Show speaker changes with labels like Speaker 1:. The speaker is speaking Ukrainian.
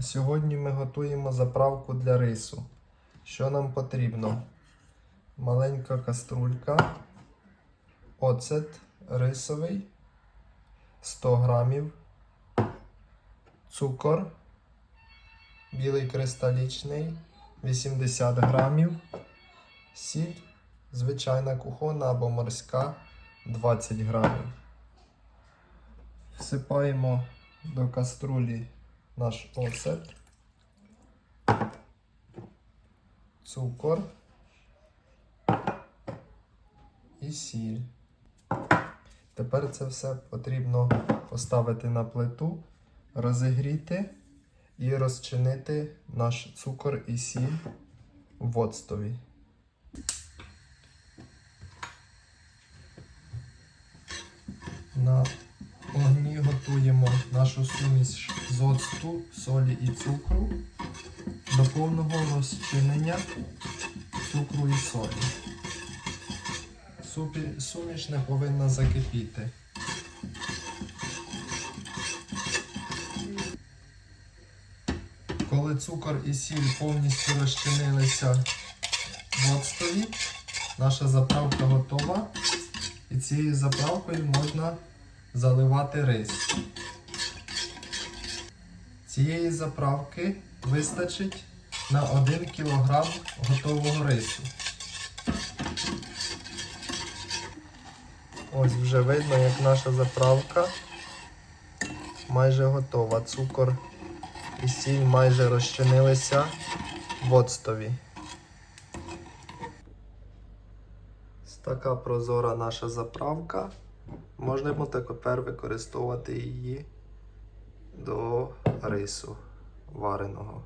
Speaker 1: Сьогодні ми готуємо заправку для рису. Що нам потрібно? Маленька каструлька, оцет рисовий 100 грамів, цукор білий кристалічний 80 грамів, сіль звичайна кухонна або морська 20 грамів. Всипаємо до каструлі наш оцет, цукор і сіль. Тепер це все потрібно поставити на плиту, розігріти і розчинити наш цукор і сіль в оцтові. На нашу суміш з оцту, солі і цукру до повного розчинення цукру і солі. Суміш не повинна закипіти. Коли цукор і сіль повністю розчинилися в оцтові, наша заправка готова. І цією заправкою можна заливати рис. Цієї заправки вистачить на 1 кг готового рису. Ось вже видно, як наша заправка майже готова. Цукор і сіль майже розчинилися в оцтові. Така прозора наша заправка. Можемо тепер використовувати її до рису вареного.